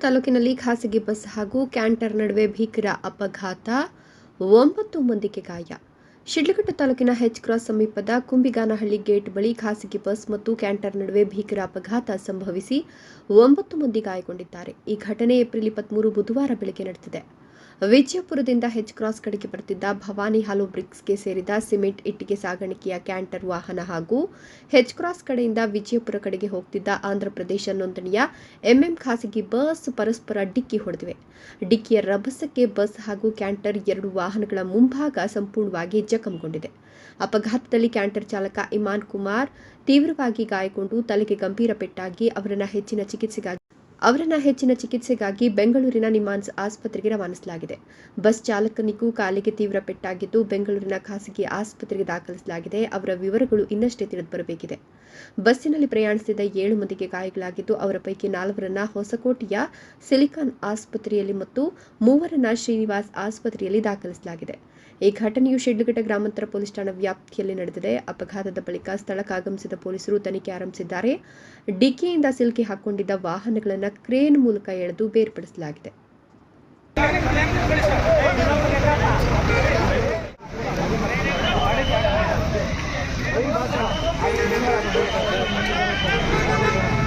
ತಾಲೂಕಿನಲ್ಲಿ ಖಾಸಗಿ ಬಸ್ ಹಾಗೂ ಕ್ಯಾಂಟರ್ ನಡುವೆ ಭೀಕರ ಅಪಘಾತ. ಒಂಬತ್ತು ಮಂದಿಗೆ ಗಾಯ. ಶಿಡ್ಲಘಟ್ಟ ತಾಲೂಕಿನ ಹೆಚ್ ಕ್ರಾಸ್ ಸಮೀಪದ ಕುಂಬಿಗಾನಹಳ್ಳಿ ಗೇಟ್ ಬಳಿ ಖಾಸಗಿ ಬಸ್ ಮತ್ತು ಕ್ಯಾಂಟರ್ ನಡುವೆ ಭೀಕರ ಅಪಘಾತ ಸಂಭವಿಸಿ ಒಂಬತ್ತು ಮಂದಿ ಗಾಯಗೊಂಡಿದ್ದಾರೆ. ಈ ಘಟನೆ ಏಪ್ರಿಲ್ ಇಪ್ಪತ್ತ್ಮೂರು ಬುಧವಾರ ಬೆಳಗ್ಗೆ ನಡೆದಿದೆ. ವಿಜಯಪುರದಿಂದ ಹೆಚ್ ಕ್ರಾಸ್ ಕಡೆಗೆ ಬರುತ್ತಿದ್ದ ಭವಾನಿ ಹಾಲು ಬ್ರಿಕ್ಸ್ಗೆ ಸೇರಿದ ಸಿಮೆಂಟ್ ಇಟ್ಟಿಗೆ ಸಾಗಾಣಿಕೆಯ ಕ್ಯಾಂಟರ್ ವಾಹನ ಹಾಗೂ ಹೆಚ್ ಕ್ರಾಸ್ ಕಡೆಯಿಂದ ವಿಜಯಪುರ ಕಡೆಗೆ ಹೋಗ್ತಿದ್ದ ಆಂಧ್ರಪ್ರದೇಶ ನೋಂದಣಿಯ ಎಂಎಂ ಖಾಸಗಿ ಬಸ್ ಪರಸ್ಪರ ಡಿಕ್ಕಿ ಹೊಡೆದಿವೆ. ಡಿಕ್ಕಿಯ ರಭಸಕ್ಕೆ ಬಸ್ ಹಾಗೂ ಕ್ಯಾಂಟರ್ ಎರಡು ವಾಹನಗಳ ಮುಂಭಾಗ ಸಂಪೂರ್ಣವಾಗಿ ಜಖಂಗೊಂಡಿದೆ. ಅಪಘಾತದಲ್ಲಿ ಕ್ಯಾಂಟರ್ ಚಾಲಕ ಇಮಾನ್ ಕುಮಾರ್ ತೀವ್ರವಾಗಿ ಗಾಯಗೊಂಡು ತಲೆಗೆ ಗಂಭೀರ ಪೆಟ್ಟಾಗಿ ಅವರನ್ನು ಹೆಚ್ಚಿನ ಚಿಕಿತ್ಸೆಗಾಗಿ ಅವರನ್ನ ಹೆಚ್ಚಿನ ಚಿಕಿತ್ಸೆಗಾಗಿ ಬೆಂಗಳೂರಿನ ನಿಮಾನ್ಸ್ ಆಸ್ಪತ್ರೆಗೆ ರವಾನಿಸಲಾಗಿದೆ. ಬಸ್ ಚಾಲಕನಿಗೂ ಕಾಲಿಗೆ ತೀವ್ರ ಪೆಟ್ಟಾಗಿದ್ದು ಬೆಂಗಳೂರಿನ ಖಾಸಗಿ ಆಸ್ಪತ್ರೆಗೆ ದಾಖಲಿಸಲಾಗಿದೆ. ಅವರ ವಿವರಗಳು ಇನ್ನಷ್ಟೇ ತಿಳಿದು ಬರಬೇಕಿದೆ. ಬಸ್ಸಿನಲ್ಲಿ ಪ್ರಯಾಣಿಸಿದ ಏಳು ಮಂದಿಗೆ ಗಾಯಗಳಾಗಿದ್ದು ಅವರ ಪೈಕಿ ನಾಲ್ವರನ್ನ ಹೊಸಕೋಟೆಯ ಸಿಲಿಕಾನ್ ಆಸ್ಪತ್ರೆಯಲ್ಲಿ ಮತ್ತು ಮೂವರನ್ನ ಶ್ರೀನಿವಾಸ್ ಆಸ್ಪತ್ರೆಯಲ್ಲಿ ದಾಖಲಿಸಲಾಗಿದೆ. ಈ ಘಟನೆಯು ಶಿಡ್ಲಘಟ್ಟ ಗ್ರಾಮಾಂತರ ಪೊಲೀಸ್ ಠಾಣಾ ವ್ಯಾಪ್ತಿಯಲ್ಲಿ ನಡೆದಿದೆ. ಅಪಘಾತದ ಬಳಿಕ ಸ್ಥಳಕ್ಕಾಗಮಿಸಿದ ಪೊಲೀಸರು ತನಿಖೆ ಆರಂಭಿಸಿದ್ದಾರೆ. ಡಿಕ್ಕಿಯಿಂದ ಸಿಲುಕಿ ಹಾಕೊಂಡಿದ್ದ ವಾಹನಗಳನ್ನು ಕ್ರೇನ್ ಮೂಲಕ ಎಳೆದು ಬೇರ್ಪಡಿಸಲಾಗಿದೆ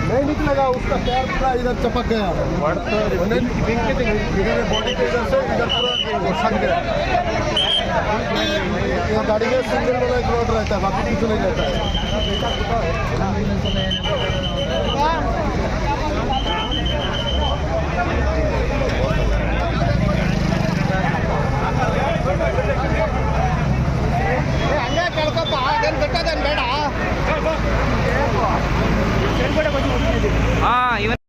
नहीं निकलेगा उसका पैर पूरा इधर चपक गया इधर बॉडी के इधर से इधर पूरा वो सट गया ये गाड़ी में सिंगल वाला एक रोड रहता है बाकी कुछ नहीं रहता है